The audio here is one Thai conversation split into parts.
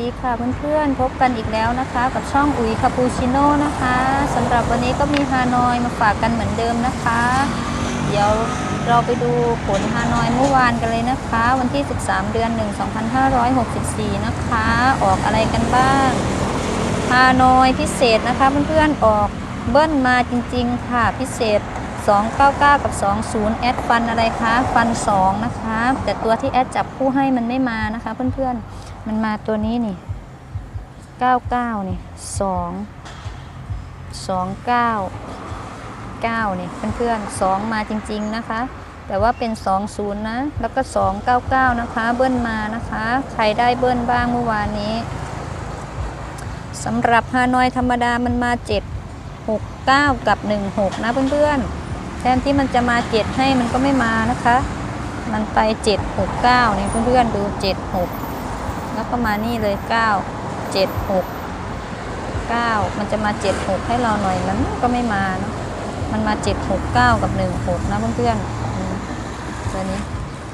ดีค่ะเพื่อนๆพบกันอีกแล้วนะคะ กับช่องอุ๋ยคาปูชิโน่นะคะสำหรับวันนี้ก็มีฮานอยมาฝากกันเหมือนเดิมนะคะ เดี๋ยวเราไปดูผลฮานอยเมื่อวานกันเลยนะคะ วันที่ 13 เดือน 1 2564 นะคะ ออกอะไรกันบ้างฮานอยพิเศษนะคะเพื่อนๆออกเบิ้ลมาจริงๆค่ะพิเศษ 299 กับ 20 แอดฟันอะไรคะ ฟัน 2 นะคะ แต่ตัวที่แอดจับคู่ให้มันไม่มานะคะเพื่อนๆ มันมาตัวนี้นี่99นี่2 29 9นี่เพื่อนๆ2มาจริง ๆนะคะ แต่ว่าเป็น20นะ แล้วก็299นะคะ เบิ้ลมานะคะ ใครได้เบิ้ลบ้างเมื่อวานนี้สำหรับฮานอยธรรมดามันมา7 6 9กับ16นะเพื่อนๆแทนที่มันจะมา7ให้มันก็ไม่มานะคะ มันไป7 6 9นี่เพื่อนๆดู7 6 แล้วก็มานี่เลย9 7 6 9มันจะมา7 6ให้เราหน่อยมันก็ไม่มาเนอะมันมา7 6 9กับ1 6นะเพื่อนๆอืมตัวนี้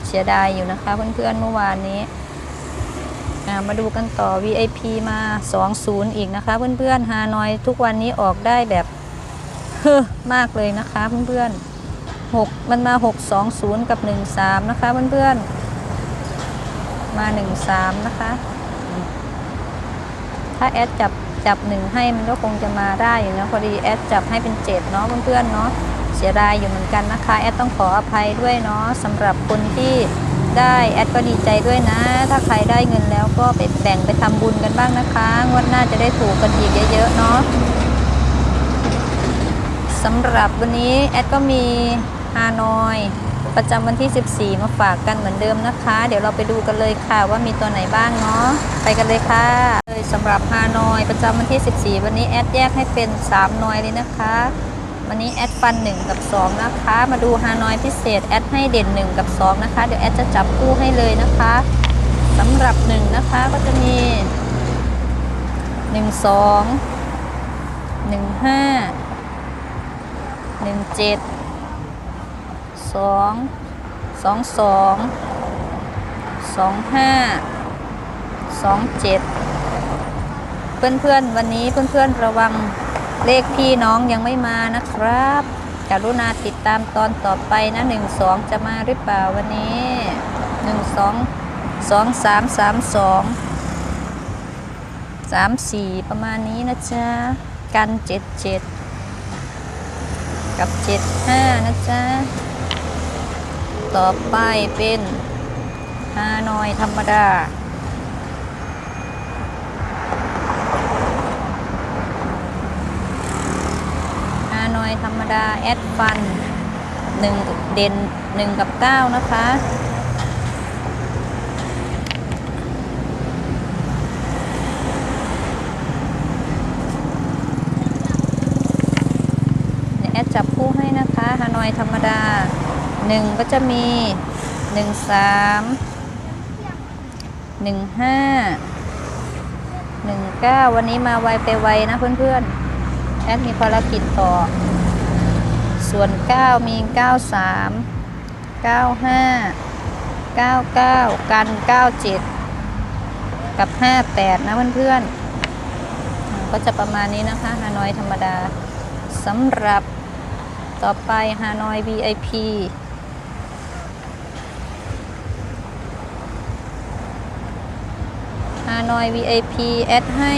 เสียดายอยู่นะคะเพื่อนๆเมื่อวานนี้มาดูกันต่อ VIP มา 20 อีกนะคะ เพื่อนๆฮานอยทุกวันนี้ออกได้แบบเฮ้อมากเลยนะคะ เพื่อนๆ6มันมา 620 กับ 13 นะคะ เพื่อนๆ มา13นะคะ ถ้าแอดจับจับหนึ่งให้มันก็คงจะมาได้อยู่นะพอดีแอดจับให้เป็นเจ็ดเนาะเพื่อนๆเนาะเสียดายอยู่เหมือนกันนะคะแอดต้องขออภัยด้วยเนาะสำหรับคนที่ได้แอดก็ดีใจด้วยนะ ถ้าใครได้เงินแล้วก็ไปแบ่งไปทำบุญกันบ้างนะคะงวดหน้าจะได้ถูกกันอีกเยอะๆเนาะสำหรับวันนี้แอดก็มีฮานอย ประจำวันที่ 14 มาฝากกันเหมือนเดิมนะคะ เดี๋ยวเราไปดูกันเลยค่ะว่ามีตัวไหนบ้างเนาะไปกันเลยค่ะเลยสำหรับฮานอยประจำวันที่ 14 วันนี้แอดแยกให้เป็น3นอยเลยนะคะ วันนี้แอดฟัน 1 กับ 2 นะคะ มาดูฮานอยพิเศษแอดให้เด่น 1 กับ 2 นะคะ เดี๋ยวแอดจะจับคู่ให้เลยนะคะสำหรับ 1 นะคะก็จะมี 1 2 1 5 1 7 สองสองสองสองห้าสองเจ็ดเพื่อนๆวันนี้เพื่อนเพื่อนๆระวังเลขพี่น้องยังไม่มานะครับกรุณาติดตามตอนต่อไปนะหนึ่งสองจะมาหรือเปล่าวันนี้หนึ่งสองสองสามสามสองสามสี่ประมาณนี้นะจ๊ะ กันเจ็ดเจ็ดกับเจ็ดห้านะจ๊ะ ต่อไปเป็นฮานอยธรรมดา ฮานอยธรรมดา แอดฟันหนึ่งเด่นหนึ่งกับเก้านะคะเดี๋ยวแอดจับคู่ให้นะคะ ฮานอยธรรมดา หนึ่งก็จะมีหนึ่งสามหนึ่งห้าหนึ่งเก้าวันนี้มาไวไปไวนะเพื่อนๆแอดมีภารกิจต่อ ส่วน 9 มี 93 95 99 กัน 97 กับ 58 นะเพื่อนๆ ก็จะประมาณนี้นะคะฮานอยธรรมดาสำหรับต่อไปฮานอย VIP ฮานอย VIP แอดให้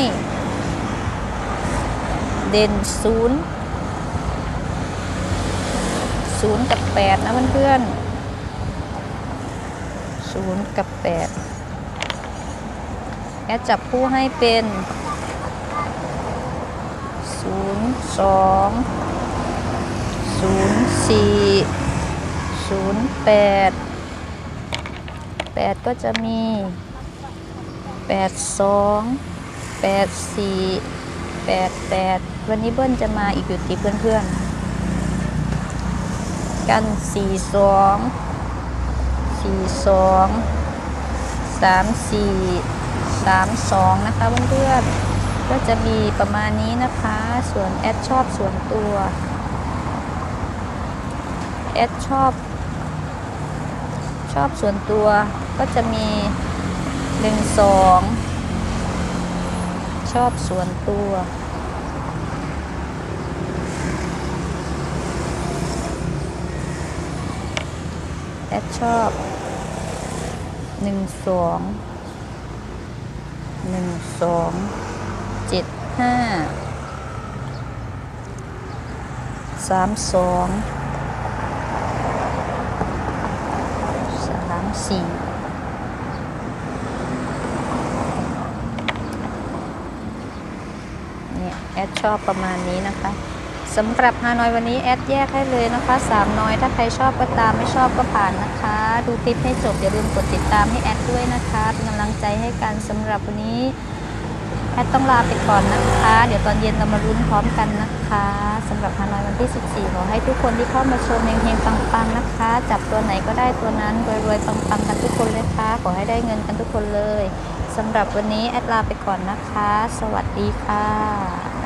เด่นศูนย์ศูนย์กับแปดนะเพื่อนๆศูนย์กับแปดแอดจับคู่ให้เป็นศูนย์สองศูนย์สี่ศูนย์แปดแปดก็จะมี แปดสองแปดสี่แปดแปดวันนี้เบิ้ลจะมาอีกอยู่ที่เพื่อนๆ กันสี่สองสี่สองสามสี่สามสองนะคะเพื่อนๆ ก็จะมีประมาณนี้นะคะ ส่วนแอดชอบส่วนตัวแอดชอบ ชอบส่วนตัวก็จะมี หนึ่งสองชอบส่วนตัว แอดชอบหนึ่งสองหนึ่งสองเจ็ดห้าสามสองสามสี่เนี่ย แอดชอบประมาณนี้นะคะสำหรับฮานอยวันนี้แอดแยกให้เลยนะคะสามน้อยถ้าใครชอบก็ตามไม่ชอบก็ผ่านนะคะ ดูคลิปให้จบอย่าลืมกดติดตามให้แอดด้วยนะคะเป็นกำลังใจให้กันสำหรับวันนี้แอดต้องลาไปก่อนนะคะ เดี๋ยวตอนเย็นเรามาลุ้นพร้อมกันนะคะสำหรับฮานอยวันที่ 14 ขอให้ทุกคนที่เข้ามาชมเฮงๆปังๆนะคะ จับตัวไหนก็ได้ตัวนั้นรวยๆปังๆกันทุกคนเลยค่ะขอให้ได้เงินกันทุกคนเลยสำหรับวันนี้แอดลาไปก่อนนะคะ สวัสดีค่ะ